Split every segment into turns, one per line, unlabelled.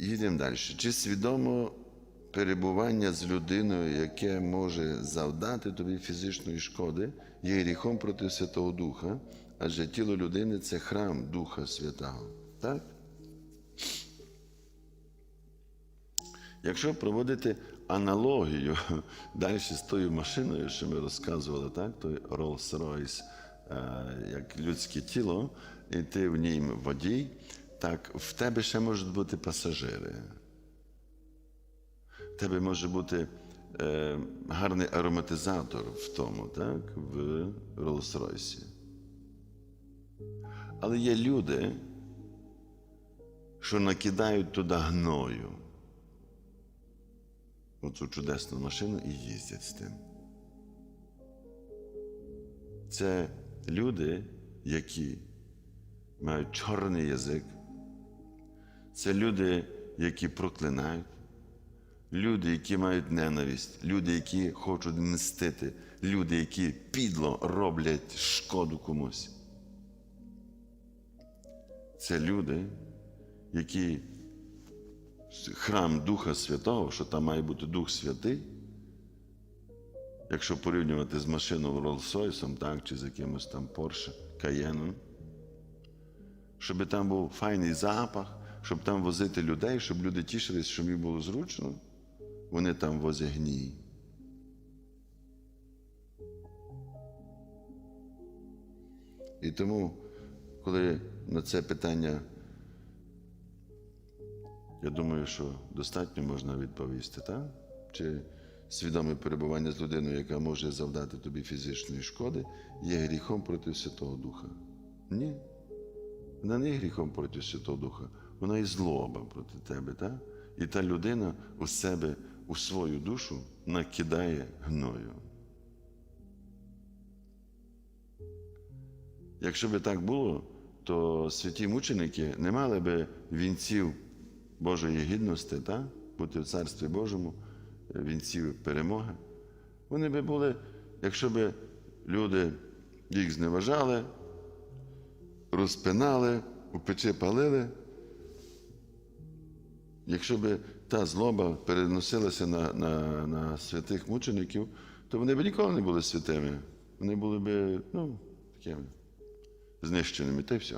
Їдемо далі. Чи свідомо перебування з людиною, яке може завдати тобі фізичної шкоди, є гріхом проти Святого Духа, адже тіло людини це храм Духа Святого. Так? Якщо проводити аналогію далі з тою машиною, що ми розказували, так, той Rolls-Royce, е, як людське тіло, і ти в ній водій, так в тебе ще можуть бути пасажири. В тебе може бути е, гарний ароматизатор в тому, так, в Rolls-Royce. Але є люди, що накидають туди гною оцю чудесну машину і їздять з тим. Це люди, які мають чорний язик, це люди, які проклинають, люди, які мають ненависть, люди, які хочуть мстити, люди, які підло роблять шкоду комусь. Це люди, які храм Духа Святого, що там має бути Дух Святий, якщо порівнювати з машиною Rolls-Royce, так, чи з якимось там Porsche, Cayenne, щоб там був файний запах, щоб там возити людей, щоб люди тішились, щоб їм було зручно, вони там возять гній. І тому, коли на це питання я думаю, що достатньо можна відповісти, так? Чи свідоме перебування з людиною, яка може завдати тобі фізичної шкоди, є гріхом проти Святого Духа? Ні. Вона не є гріхом проти Святого Духа, вона і злоба проти тебе, так? І та людина у себе, у свою душу накидає гною. Якщо би так було, то святі мученики не мали би вінців Божої гідності, та? бути в Царстві Божому, вінців перемоги. Вони би були, якщо б люди їх зневажали, розпинали, у печі палили, якщо б та злоба переносилася на, на, на святих мучеників, то вони б ніколи не були святими. Вони були б, ну, такими знищеними, та й все.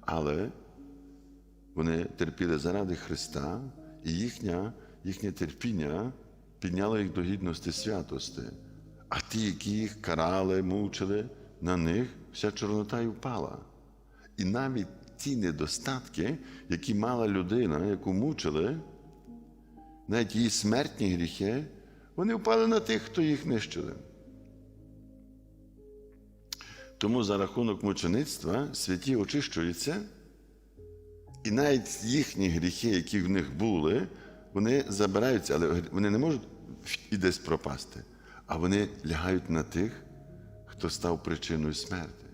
Але вони терпіли заради Христа, і їхня, їхнє терпіння підняло їх до гідності святости. А ті, які їх карали, мучили, на них вся чорнота й впала. І навіть ті недостатки, які мала людина, яку мучили, навіть її смертні гріхи, вони впали на тих, хто їх нищили. Тому за рахунок мучеництва святі очищуються. І навіть їхні гріхи, які в них були, вони забираються, але вони не можуть і десь пропасти, а вони лягають на тих, хто став причиною смерті.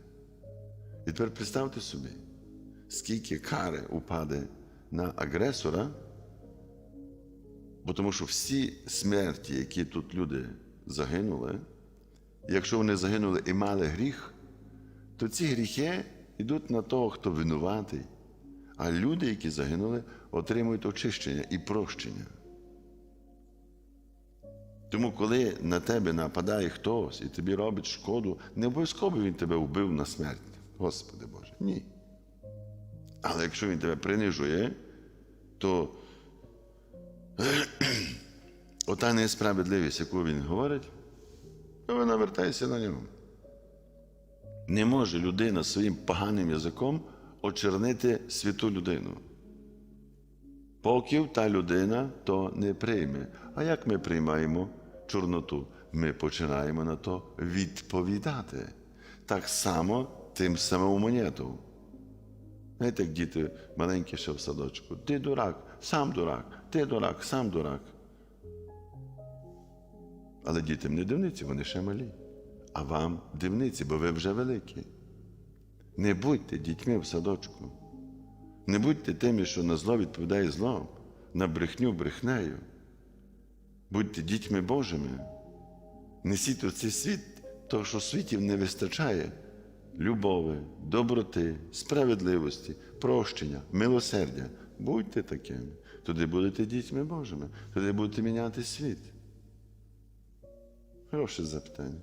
І тепер представте собі, скільки кари упаде на агресора, бо тому що всі смерті, які тут люди загинули, якщо вони загинули і мали гріх, то ці гріхи йдуть на того, хто винуватий. А люди, які загинули, отримують очищення і прощення. Тому, коли на тебе нападає хтось і тобі робить шкоду, не обов'язково він тебе вбив на смерть. Господи Боже, ні. Але якщо він тебе принижує, то ота несправедливість, яку він говорить, то вона вертається на нього. Не може людина своїм поганим язиком очернити святу людину. Поки та людина то не прийме. А як ми приймаємо чорноту? Ми починаємо на то відповідати. Так само тим самим монету. Знаєте, як діти маленькі ще в садочку. Ти дурак, сам дурак, ти дурак, сам дурак. Але дітям не дивниці, вони ще малі. А вам дивниці, бо ви вже великі. Не будьте дітьми в садочку. Не будьте тими, що на зло відповідає злом, на брехню брехнею. Будьте дітьми Божими. Несіть у цей світ того, що світів не вистачає любові, доброти, справедливості, прощення, милосердя, Будьте такими. Тоді будете дітьми Божими. Тоді будете міняти світ. Хороше запитання.